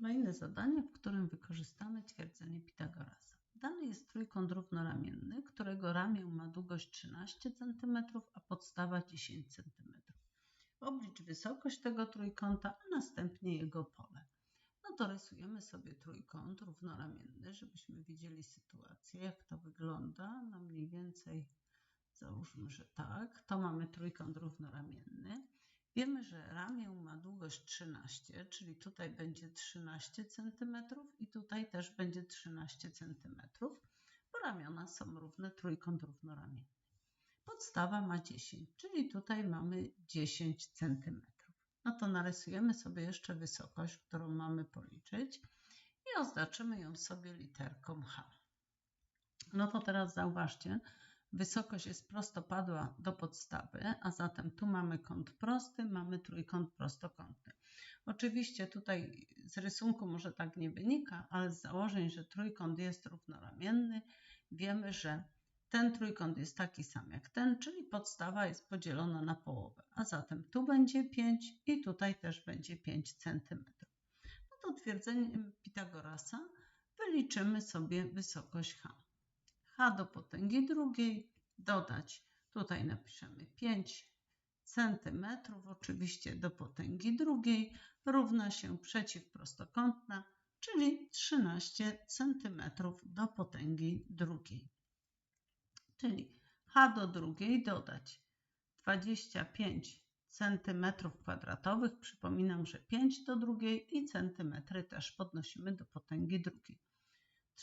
Kolejne zadanie, w którym wykorzystamy twierdzenie Pitagorasa. Dany jest trójkąt równoramienny, którego ramię ma długość 13 cm, a podstawa 10 cm. Oblicz wysokość tego trójkąta, a następnie jego pole. No to rysujemy sobie trójkąt równoramienny, żebyśmy widzieli sytuację, jak to wygląda. No mniej więcej załóżmy, że tak. To mamy trójkąt równoramienny. Wiemy, że ramię ma długość 13, czyli tutaj będzie 13 cm i tutaj też będzie 13 cm, bo ramiona są równe, trójkąt równoramienny. Podstawa ma 10, czyli tutaj mamy 10 cm. No to narysujemy sobie jeszcze wysokość, którą mamy policzyć i oznaczymy ją sobie literką H. No to teraz zauważcie, Wysokość jest prostopadła do podstawy, a zatem tu mamy kąt prosty, mamy trójkąt prostokątny. Oczywiście tutaj z rysunku może tak nie wynika, ale z założeń, że trójkąt jest równoramienny, wiemy, że ten trójkąt jest taki sam jak ten, czyli podstawa jest podzielona na połowę, a zatem tu będzie 5 i tutaj też będzie 5 cm. No to twierdzeniem Pitagorasa wyliczymy sobie wysokość h h do potęgi drugiej dodać, tutaj napiszemy 5 centymetrów, oczywiście do potęgi drugiej, równa się przeciwprostokątna, czyli 13 centymetrów do potęgi drugiej. Czyli h do drugiej dodać 25 centymetrów kwadratowych. Przypominam, że 5 do drugiej i centymetry też podnosimy do potęgi drugiej.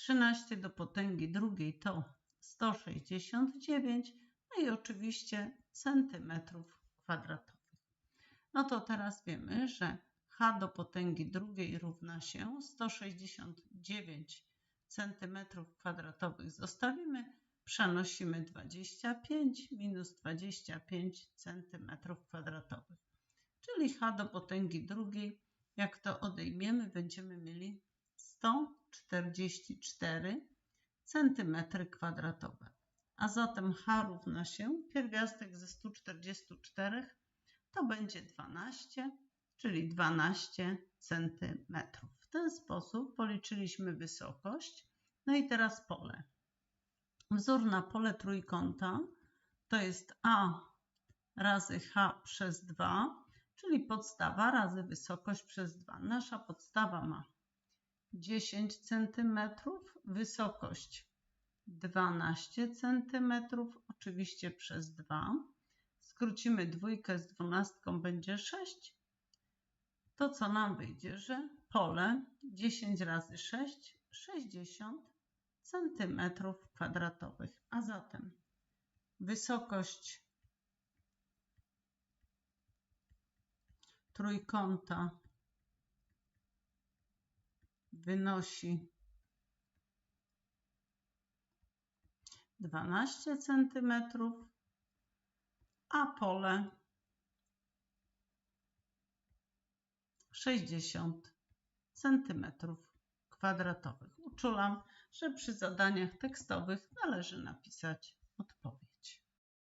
13 do potęgi drugiej to 169, no i oczywiście centymetrów kwadratowych. No to teraz wiemy, że h do potęgi drugiej równa się 169 centymetrów kwadratowych. Zostawimy, przenosimy 25 minus 25 centymetrów kwadratowych. Czyli h do potęgi drugiej, jak to odejmiemy, będziemy mieli 144 cm kwadratowe. A zatem H równa się pierwiastek ze 144 to będzie 12, czyli 12 cm. W ten sposób policzyliśmy wysokość. No i teraz pole. Wzór na pole trójkąta to jest A razy H przez 2, czyli podstawa razy wysokość przez 2. Nasza podstawa ma 10 cm, wysokość 12 cm, oczywiście przez 2. Skrócimy dwójkę z dwunastką, będzie 6. To co nam wyjdzie, że pole 10 razy 6, 60 cm kwadratowych. A zatem wysokość trójkąta wynosi 12 cm, a pole 60 cm kwadratowych. Uczulam, że przy zadaniach tekstowych należy napisać odpowiedź.